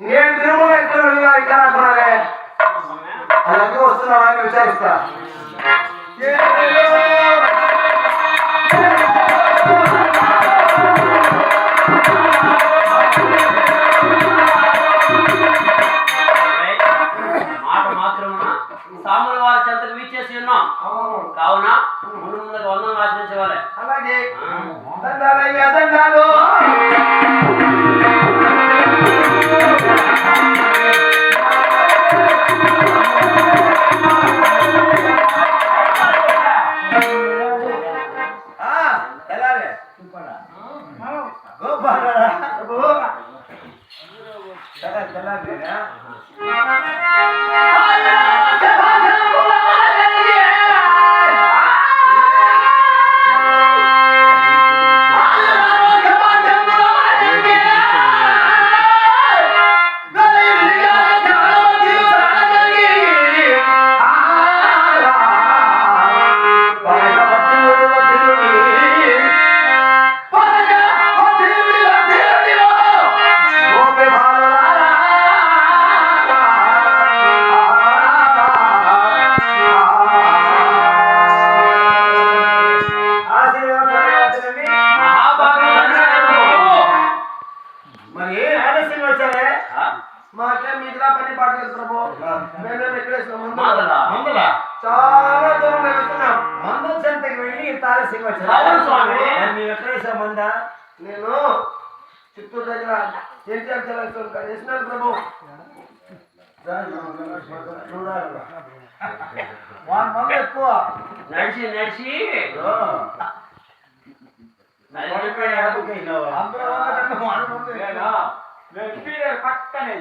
ఏం తిరుమల ఎక్కడ వెళ్ళినా ఇక్కడ అంటున్నారే అలాగే వస్తున్నావా అని విచారిస్తా. కావున ముందు ముందుగా వందనం ఆచరించేవారే అలాగే. దండాలయ్యా దండాలు. சொல்லாதீங்க చిత్తూరు దగ్గర ఎన్టీఆర్ జిల్లా వేసినారు ప్రభు. చూడాలి వాళ్ళ మందు ఎక్కువ. నడిచి నడిచి. పక్కనే?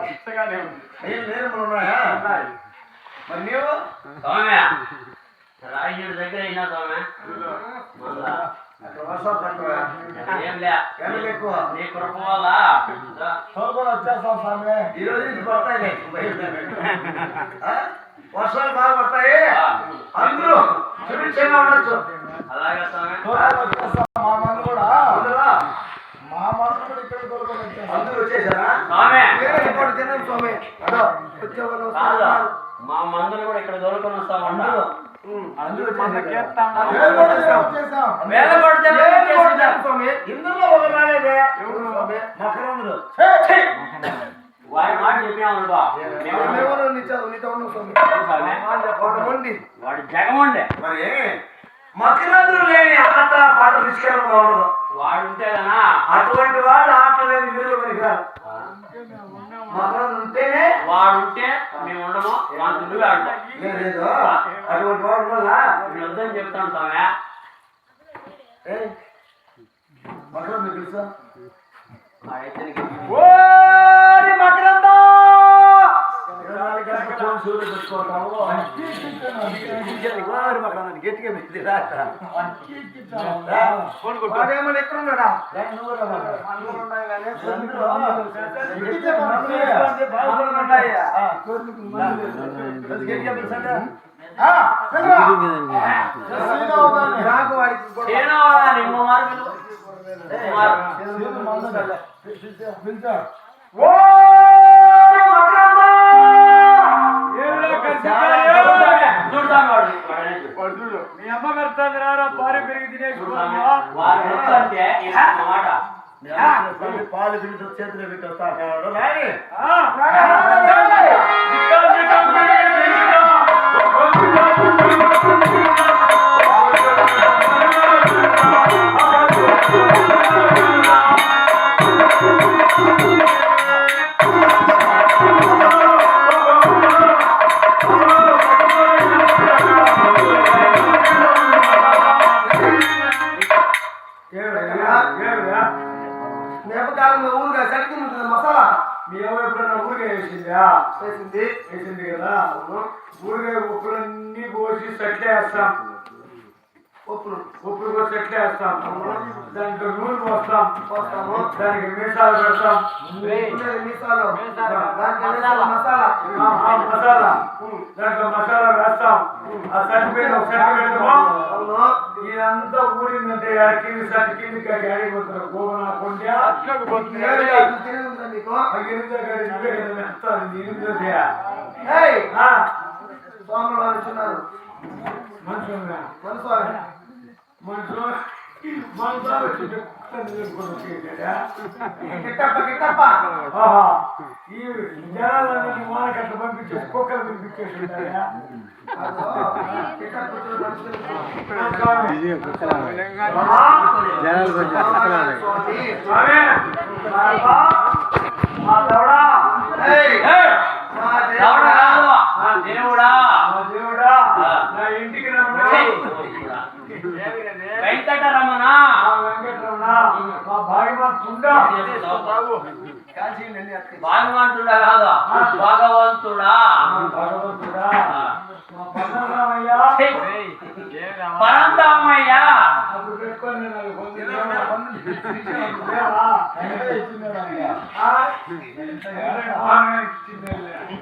పచ్చగానే ఉన్నాయా. మరి నీవు? స్వామి రాజుడి దగ్గర అయినా ఎక్కువ? నీ కృప వల్ల. వచ్చేస్తాం స్వామి ఈ రోజు నుంచి పడతాయి? వర్షాలు బాగా పడతాయి? అందరూ సుభిక్షంగా ఉండొచ్చు. అలాగే స్వామి. మా మందు కూడా మా మందు కూడా ఇక్కడ తోలుకొని వచ్చేస్తాం అందరూ వచ్చేసారా? స్వామి. వేరే ఇంకోటి తిన్నాం స్వామి. అదో వచ్చే వాళ్ళు కాదు? వస్తున్నారు. మా మందులు కూడా ఇక్కడ దొరుకుని వస్తామంట. అందరూ ఉమ్, అందరూ వచ్చేసారు. చేస్తాం. వేలు కొట్టేసాం. వేల కొడితే వేలు వచ్చేసిందా? కొట్టేసాం స్వామి. ఇందులో ఒక రాలేదే. ఎవరు? స్వామి? మకరందులు. వాడి మాట చెప్పామనుకో మేము మేమెవరో నీతో నీతో ఉన్నాం స్వామి. స్వామి? వాడు మొండి. వాడు జగముండే. మరి మకరందులు లేని ఆట పాట నిష్కరంగా ఉండదు. వాడు ఉంటే గనా అటువంటి వాడు ఆట లేని వీళ్ళు పనికిరారు మకరందులు ఉంటేనే వాడు ఉంటే మేము ఉండము వాడు నువ్వే లేదు అటువంటి వాడు ఉండాలా? ఇప్పుడు వద్దని చెప్తాను స్వామి. మకరందులు తెలుసా? అయితే సూర్యుడు పెట్టుకుంటాము గట్టిగా కొట్టు. వాడేమన్నా ఎక్కడ ఉన్నాడా? నాకు వాడికి చేను మీ అమ్మ రారా భార్య పెరిగి చూడు పాలు చేతిలో పెట్టి వేసిందా వేసింది వేసింది కదా ఊరికే ఉప్పులన్నీ పోసి సెట్లేస్తాం పప్పులు ఉప్పులు పోసి సెట్లేస్తాం దాంట్లో నూనె పోస్తాం. పోస్తాము. దానికి మీసాలు పెడతాం. మీసాలు. మీసాలు. మసాలా. దాంట్లో మసాలా. వేస్తాం. ఆ సర్టిఫికేట్ ఒక సర్టిఫికేట్ ఇదంతా ఊరిందంటే కింది సర్టి కింది గాడి పోతారు గోవన కొండ మనుషులు మనుషులు మనసు గిట్టప్ప గిట్టప్ప ఆహా ఈ జనాలన్నీ పంపించేసి కుక్కలు పంపించేసి జనాలు కొంచెం బాబా మా దవడా దేవుడా నా ఇంటికి రమ్మని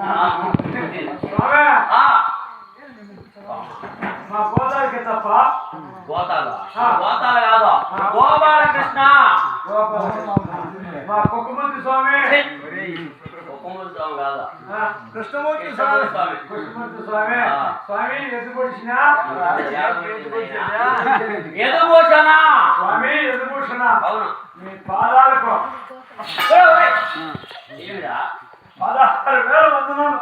ఆ, మా గోదావరికి తప్ప. గోతాల. గోతాల కాదు. గోపాలకృష్ణ. మా కుక్కమంది స్వామి. ఉపములు స్వామి కాదు కృష్ణమూర్తి కృష్ణమూర్తి స్వామి స్వామి కుక్కమంది స్వామి స్వామి ఎదు పొడిచిన ఎదుభూషణ స్వామి ఎదు పొడిచిన అవును మీ పాదాలకు పదహారు వేల వందనాలు.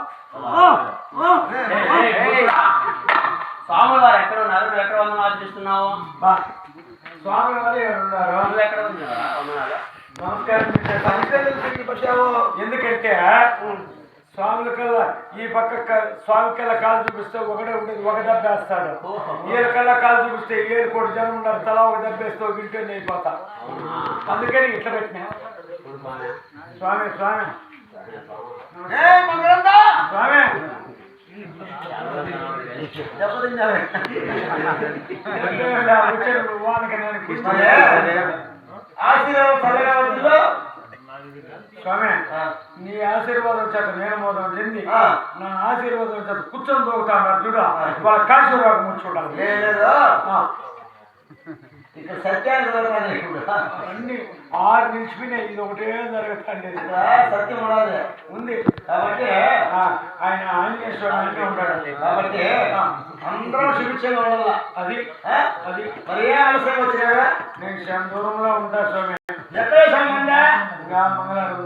స్వాములు వారు ఎక్కడ ఉన్నారు ఎక్కడ వందనాలు చేస్తున్నావు? స్వామి వారు ఉన్నారు ఎక్కడ ఉన్నావా వందనాలు నమస్కారం పెట్టే స్వామి. పట్టావు ఎందుకంటే స్వాముల కల్లా ఈ పక్క స్వామి కల్లా కాలు చూపిస్తే ఒకడే ఉండేది ఒక దెబ్బ వేస్తాడు. ఓహో. ఏడు కల్లా కాలు చూపిస్తే ఏడు కోటి జనం ఉన్నారు తలా ఒక దెబ్బ వేస్తే ఒక ఇంటి అయిపోతా. అందుకని ఇట్లా పెట్టినా. స్వామి. స్వామి. స్వామి. దెబ్బతిన్నావే. వానకి నేను స్వామి నీ ఆశీర్వాదం చేత నేను మోదం చెంది. నా ఆశీర్వాదం చేత కూర్చొని దొరుకుతాను చూడ. వాళ్ళ కాశీ రోగం ఆ, ఇక్కడ సత్యాన్ని అన్ని ఆరు నిలిచిపోయినాయి. ఇది ఒకటే జరుగుతుంది. ఇక్కడ సత్యం ఉండాలి. ఉంది. కాబట్టి ఆ, ఆయన ఆంజనేయ స్వామి అన్నీ ఉంటాడు కాబట్టి అందరం శుభిక్షంగా ఉండాలి? అది? అది. మరి ఏ ఆలస్యం వచ్చినావా నేను దూరంలో ఉంటా స్వామి. ఎక్కడ సంబంధ ఇంకా మంగళవారం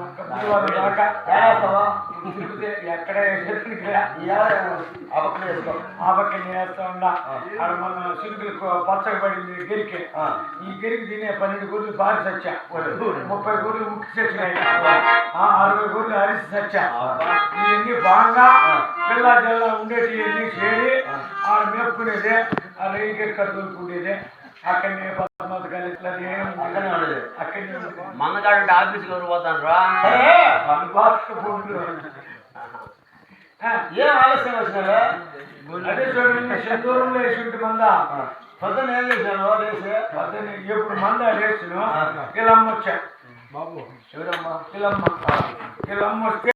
దాకా తిరిగితే ఎక్కడ వేసేది అపక్కన వేసుకో ఆ పక్క నేను వేస్తా ఉండా. ఆడ మన సిరుకులకు పచ్చగా పడింది గిరికి. ఈ గిరికి తినే పన్నెండు గొర్రెలు బారి సచ్చా. ముప్పై గొర్రెలు ముక్కి చచ్చినాయి ఆ, అరవై గొర్రెలు అరిసి సచ్చా. ఇవన్నీ బాగా పిల్ల జల్ల ఉండేటి ఇవన్నీ చేరి ఆడ మేపుకునేదే ఆ రైలు గేట్ కట్టుకునేదే అక్కడనే ఉంటే ఆఫీస్కి ఎవరు పోతాను రా ఏం ఆలస్యం వచ్చినావా? అదే చూడండి సెందూరంలో వేసి ఉంటే మంద. పొద్దున్న ఏం చేసినావు లేచి? అతను ఎప్పుడు మంద వేసును ఇలా అమ్మ వచ్చా. ఎవరమ్మా ఇలా అమ్మ ఇలా వస్తే